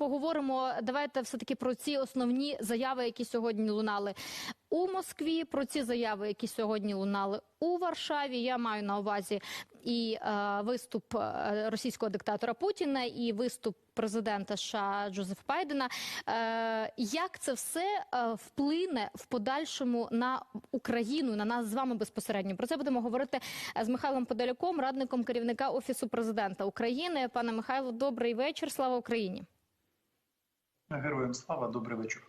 Поговоримо. Давайте все таки про ці основні заяви, які сьогодні лунали у Москві. Про ці заяви, які сьогодні лунали у Варшаві. Я маю на увазі і е, виступ е, російського диктатора Путіна, і виступ президента США Джозефа Байдена. Е, як це все е, вплине в подальшому на Україну, на нас з вами безпосередньо? Про це будемо говорити з Михайлом Подоляком, радником керівника офісу президента України. Пане Михайло, добрий вечір. Слава Україні. Героям слава, добрий вечір.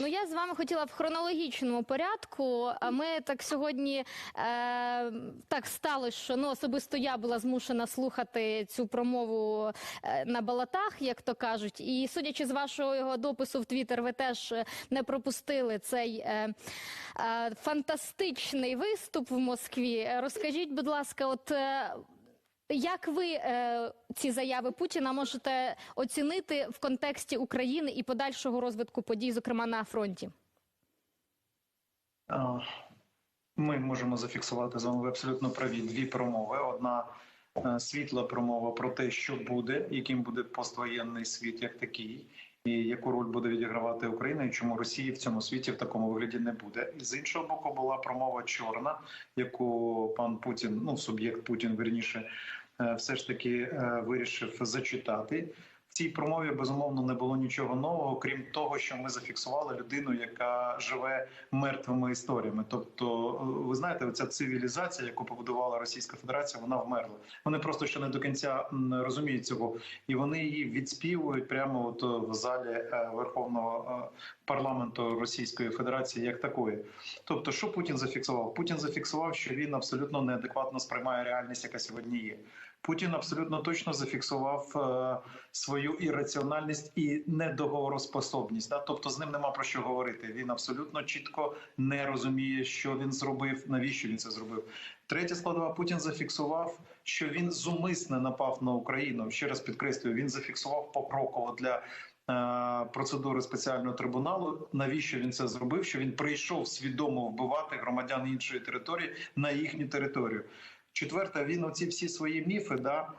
Ну я з вами хотіла в хронологічному порядку. А ми так сьогодні е, так сталося, що ну особисто я була змушена слухати цю промову е, на балатах, як то кажуть. І судячи з вашого допису в Твіттер, ви теж е, не пропустили цей е, е, фантастичний виступ в Москві. Розкажіть, будь ласка, от. Е, як ви е, ці заяви Путіна можете оцінити в контексті України і подальшого розвитку подій, зокрема на фронті? Ми можемо зафіксувати з вами ви абсолютно праві дві промови. Одна е, світла промова про те, що буде, яким буде поствоєнний світ як такий, і яку роль буде відігравати Україна, і чому Росії в цьому світі в такому вигляді не буде. І з іншого боку, була промова чорна, яку пан Путін, ну суб'єкт Путін, верніше, е, все ж таки е, вирішив зачитати. Цій промові безумовно не було нічого нового, крім того, що ми зафіксували людину, яка живе мертвими історіями. Тобто, е, ви знаєте, ця цивілізація, яку побудувала Російська Федерація, вона вмерла. Вони просто ще не до кінця розуміють цього, і вони її відспівують прямо от в залі е, Верховного е, парламенту Російської Федерації, як такої. Тобто, що Путін зафіксував? Путін зафіксував, що він абсолютно неадекватно сприймає реальність, яка сьогодні є. Путін абсолютно точно зафіксував е, свою ірраціональність і недоговороспособність. Да? Тобто з ним нема про що говорити. Він абсолютно чітко не розуміє, що він зробив, навіщо він це зробив. Третя складова Путін зафіксував, що він зумисне напав на Україну. Ще раз підкреслюю, він зафіксував покроково для. е, Процедури спеціального трибуналу, навіщо він це зробив? Що він прийшов свідомо вбивати громадян іншої території на їхню територію. Четверте, він оці всі свої міфи да,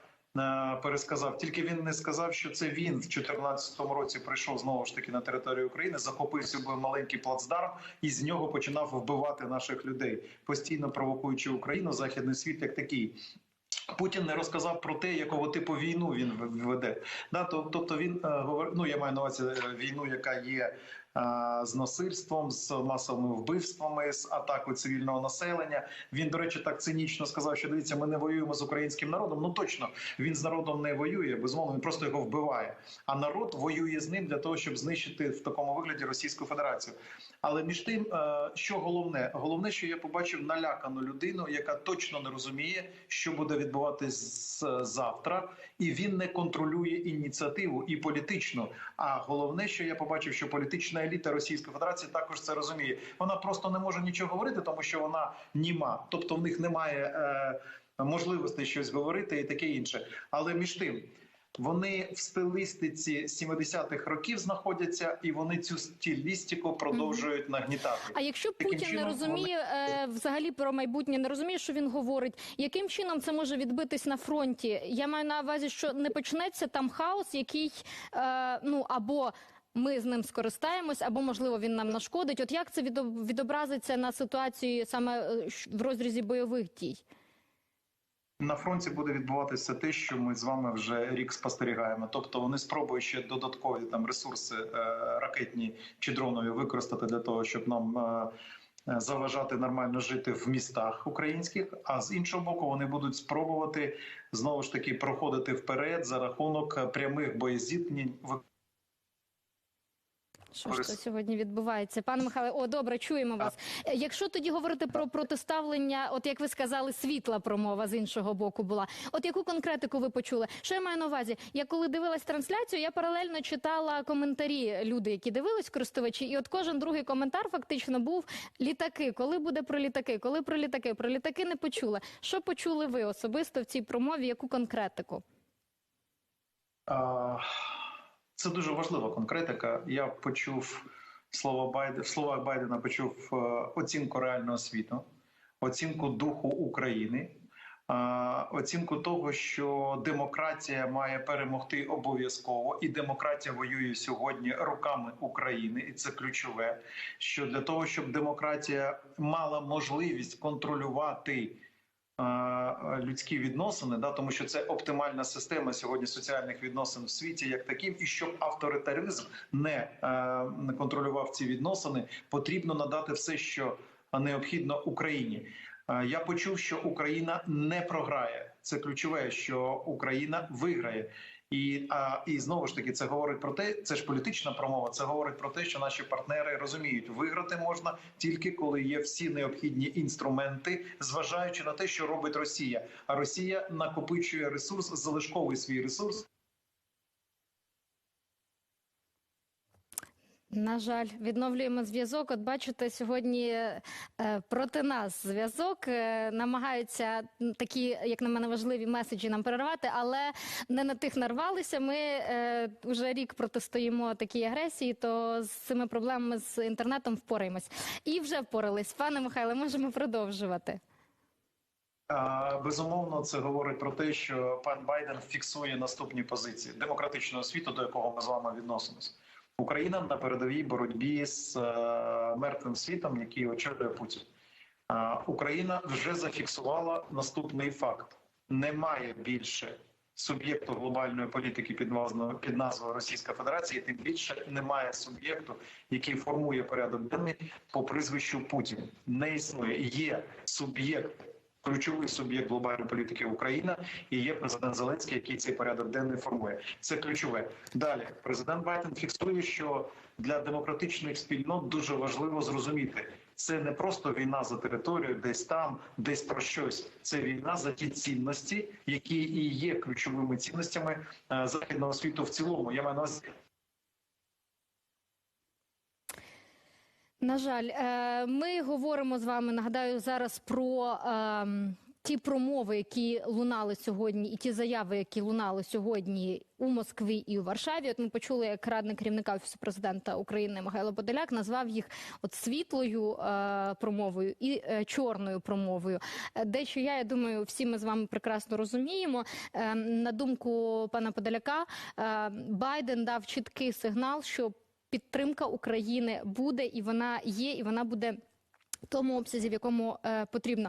пересказав. Тільки він не сказав, що це він в 2014 році прийшов знову ж таки на територію України, захопив собі маленький плацдарм і з нього починав вбивати наших людей, постійно провокуючи Україну, західний світ як такий. Путін не розказав про те, якого типу війну він веде. Да, тобто він е, говорив, ну я маю на увазі е, війну, яка є е, з насильством, з масовими вбивствами, з атакою цивільного населення. Він, до речі, так цинічно сказав, що дивіться, ми не воюємо з українським народом. Ну точно він з народом не воює, безумовно, він просто його вбиває. А народ воює з ним для того, щоб знищити в такому вигляді Російську Федерацію. Але між тим, е, що головне, головне, що я побачив налякану людину, яка точно не розуміє, що буде відбуватись завтра, і він не контролює ініціативу і політичну. А головне, що я побачив, що політична еліта Російської Федерації також це розуміє. Вона просто не може нічого говорити, тому що вона німа, тобто в них немає е, можливостей щось говорити і таке інше. Але між тим. Вони в стилістиці 70-х років знаходяться, і вони цю стилістику продовжують нагнітати. А якщо Таким Путін не розуміє е, взагалі про майбутнє, не розуміє, що він говорить, яким чином це може відбитись на фронті? Я маю на увазі, що не почнеться там хаос, який е, ну або. Ми з ним скористаємось, або можливо він нам нашкодить. От як це відобразиться на ситуації саме е, в розрізі бойових дій? На фронті буде відбуватися те, що ми з вами вже рік спостерігаємо. Тобто вони спробують ще додаткові там ресурси е, ракетні чи дронові використати для того, щоб нам е, е, заважати нормально жити в містах українських. А з іншого боку, вони будуть спробувати знову ж таки проходити вперед за рахунок прямих боєзіткнень. Що ж Борис. сьогодні відбувається? Пане Михайле, о, добре, чуємо вас. Е, Якщо тоді говорити про протиставлення, от як ви сказали, світла промова з іншого боку була. От яку конкретику ви почули? Що я маю на увазі? Я коли дивилась трансляцію, я паралельно читала коментарі люди, які дивились користувачі, і от кожен другий коментар фактично був літаки. Коли буде про літаки? Коли про літаки? Про літаки не почули. Що почули ви особисто в цій промові? Яку конкретику? А, Це дуже важлива конкретика. Я почув слова Байдена, в словах Байдена почув е, оцінку реального світу, оцінку духу України. оцінку того, що демократія має перемогти обов'язково, і демократія воює сьогодні руками України, і це ключове. Що для того, щоб демократія мала можливість контролювати е, людські відносини, да, тому що це оптимальна система сьогодні соціальних відносин в світі, як таким, і щоб авторитаризм не, е, контролював ці відносини, потрібно надати все, що необхідно Україні. Е, Я почув, що Україна не програє. Це ключове, що Україна виграє. І, а, і знову ж таки, це говорить про те, це ж політична промова. Це говорить про те, що наші партнери розуміють, виграти можна тільки коли є всі необхідні інструменти, зважаючи на те, що робить Росія. А Росія накопичує ресурс, залишковий свій ресурс. На жаль, відновлюємо зв'язок. От бачите, сьогодні е, проти нас зв'язок е, намагаються такі, як на мене, важливі меседжі нам перервати, але не на тих нарвалися. Ми е, вже рік протистоїмо такій агресії, то з цими проблемами з інтернетом впораємось. І вже впорались. Пане Михайле, можемо продовжувати. Безумовно, це говорить про те, що пан Байден фіксує наступні позиції демократичного світу, до якого ми з вами відносимося. Україна на передовій боротьбі з е, мертвим світом, який очолює Путін. А, Україна вже зафіксувала наступний факт: немає більше суб'єкту глобальної політики під назвою, під назвою Російська Федерація, тим більше немає суб'єкту, який формує порядок денний по прізвищу Путін. Не існує. Є суб'єкт ключовий суб'єкт глобальної політики Україна і є президент Зеленський, який цей порядок денний формує. Це ключове. Далі президент Байден фіксує, що для демократичних спільнот дуже важливо зрозуміти. Це не просто війна за територію, десь там, десь про щось. Це війна за ті цінності, які і є ключовими цінностями е, західного світу в цілому. Я маю на увазі На жаль, е, ми говоримо з вами. Нагадаю зараз про ем, ті промови, які лунали сьогодні, і ті заяви, які лунали сьогодні у Москві і у Варшаві. От ми почули, як радник керівника офісу президента України Михайло Подоляк назвав їх от світлою е, промовою і е, чорною промовою. Е, Дещо я, я думаю, всі ми з вами прекрасно розуміємо. Е, на думку пана Подоляка, е, Байден дав чіткий сигнал, що підтримка України буде, і вона є, і вона буде. в Тому обсязі, в якому е, потрібно.